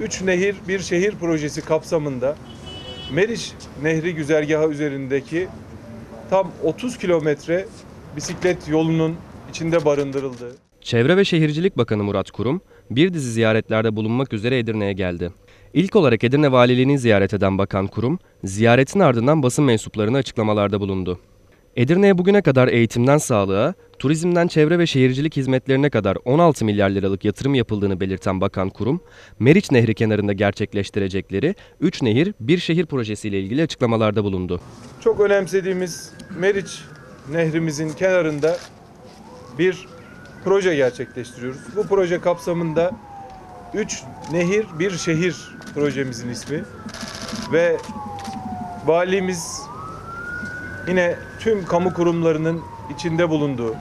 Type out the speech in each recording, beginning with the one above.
Üç Nehir Bir Şehir projesi kapsamında Meriç Nehri güzergahı üzerindeki tam 30 kilometre bisiklet yolunun içinde barındırıldığı Çevre ve Şehircilik Bakanı Murat Kurum, bir dizi ziyaretlerde bulunmak üzere Edirne'ye geldi. İlk olarak Edirne Valiliğini ziyaret eden Bakan Kurum, ziyaretin ardından basın mensuplarına açıklamalarda bulundu. Edirne'ye bugüne kadar eğitimden sağlığa, turizmden çevre ve şehircilik hizmetlerine kadar 16 milyar liralık yatırım yapıldığını belirten Bakan Kurum, Meriç Nehri kenarında gerçekleştirecekleri 3 Nehir Bir Şehir projesiyle ilgili açıklamalarda bulundu. çok önemsediğimiz Meriç Nehrimizin kenarında bir proje gerçekleştiriyoruz. Bu proje kapsamında 3 Nehir Bir Şehir projemizin ismi ve valimiz yine tüm kamu kurumlarının içinde bulunduğu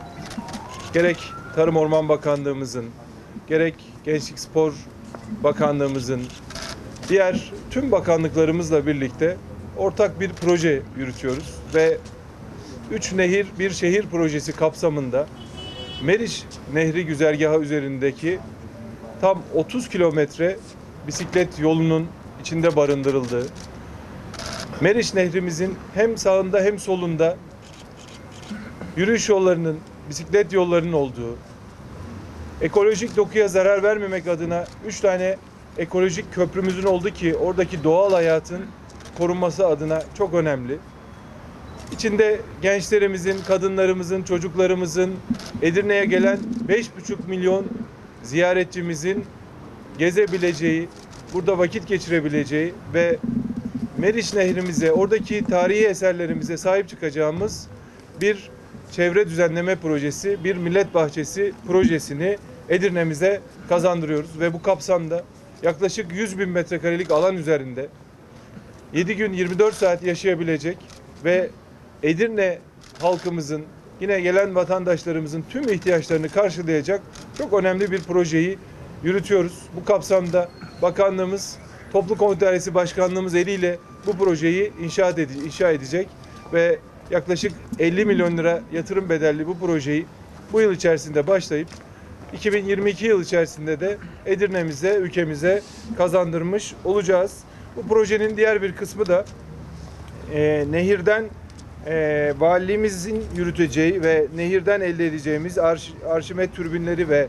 gerek Tarım Orman Bakanlığımızın gerek Gençlik Spor Bakanlığımızın diğer tüm bakanlıklarımızla birlikte ortak bir proje yürütüyoruz ve Üç Nehir Bir Şehir projesi kapsamında Meriç Nehri güzergahı üzerindeki tam 30 kilometre bisiklet yolunun içinde barındırıldığı, Meriç Nehrimizin hem sağında hem solunda yürüyüş yollarının, bisiklet yollarının olduğu, ekolojik dokuya zarar vermemek adına 3 tane ekolojik köprümüzün oldu ki oradaki doğal hayatın korunması adına çok önemli. İçinde gençlerimizin, kadınlarımızın, çocuklarımızın, Edirne'ye gelen 5,5 milyon ziyaretçimizin gezebileceği, burada vakit geçirebileceği ve Meriç Nehrimize, oradaki tarihi eserlerimize sahip çıkacağımız bir çevre düzenleme projesi, bir millet bahçesi projesini Edirne'mize kazandırıyoruz ve bu kapsamda yaklaşık 100 bin metrekarelik alan üzerinde 7 gün 24 saat yaşayabilecek ve Edirne halkımızın yine gelen vatandaşlarımızın tüm ihtiyaçlarını karşılayacak çok önemli bir projeyi yürütüyoruz. Bu kapsamda bakanlığımız, Toplu Konut Başkanlığımız eliyle bu projeyi inşaat ede- inşa edecek ve yaklaşık 50 milyon lira yatırım bedelli bu projeyi bu yıl içerisinde başlayıp 2022 yıl içerisinde de Edirne'mize, ülkemize kazandırmış olacağız. Bu projenin diğer bir kısmı da e, nehirden e, valiliğimizin yürüteceği ve nehirden elde edeceğimiz arş, arşimet türbinleri ve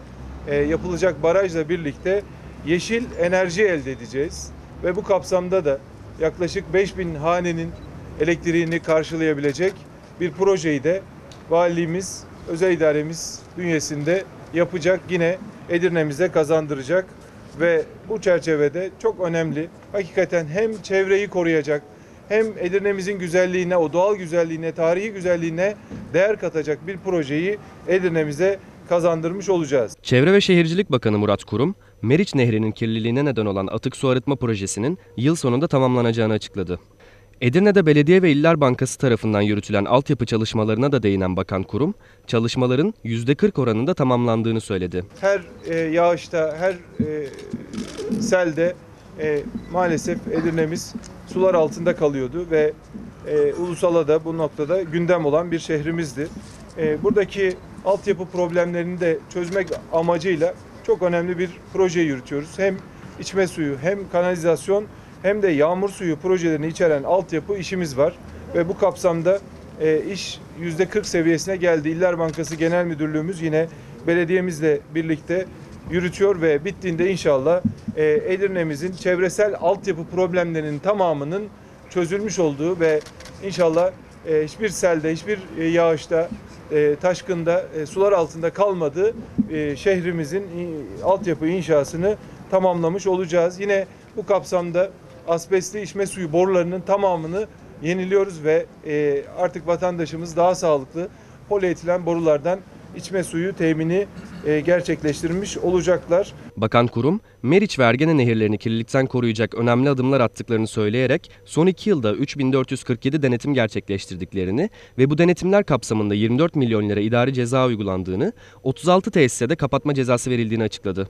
e, yapılacak barajla birlikte yeşil enerji elde edeceğiz. Ve bu kapsamda da yaklaşık 5000 hanenin elektriğini karşılayabilecek bir projeyi de valiliğimiz, özel idaremiz bünyesinde yapacak. Yine Edirne'mize kazandıracak ve bu çerçevede çok önemli. Hakikaten hem çevreyi koruyacak hem Edirne'mizin güzelliğine, o doğal güzelliğine, tarihi güzelliğine değer katacak bir projeyi Edirne'mize kazandırmış olacağız. Çevre ve Şehircilik Bakanı Murat Kurum, Meriç Nehri'nin kirliliğine neden olan atık su arıtma projesinin yıl sonunda tamamlanacağını açıkladı. Edirne'de Belediye ve İller Bankası tarafından yürütülen altyapı çalışmalarına da değinen Bakan Kurum, çalışmaların %40 oranında tamamlandığını söyledi. Her e, yağışta, her e, selde e, maalesef Edirne'miz sular altında kalıyordu ve e, ulusala da bu noktada gündem olan bir şehrimizdi. E, buradaki altyapı problemlerini de çözmek amacıyla çok önemli bir proje yürütüyoruz. Hem içme suyu hem kanalizasyon hem de yağmur suyu projelerini içeren altyapı işimiz var. Ve bu kapsamda e, iş %40 seviyesine geldi. İller Bankası Genel Müdürlüğümüz yine belediyemizle birlikte yürütüyor ve bittiğinde inşallah e, Edirne'mizin çevresel altyapı problemlerinin tamamının çözülmüş olduğu ve inşallah e, hiçbir selde, hiçbir e, yağışta, e, taşkında, e, sular altında kalmadığı e, şehrimizin e, altyapı inşasını tamamlamış olacağız. Yine bu kapsamda asbestli içme suyu borularının tamamını yeniliyoruz ve e, artık vatandaşımız daha sağlıklı polietilen borulardan içme suyu temini e, gerçekleştirmiş olacaklar. Bakan Kurum, Meriç ve Ergene nehirlerini kirlilikten koruyacak önemli adımlar attıklarını söyleyerek son 2 yılda 3447 denetim gerçekleştirdiklerini ve bu denetimler kapsamında 24 milyon lira idari ceza uygulandığını, 36 tesise de kapatma cezası verildiğini açıkladı.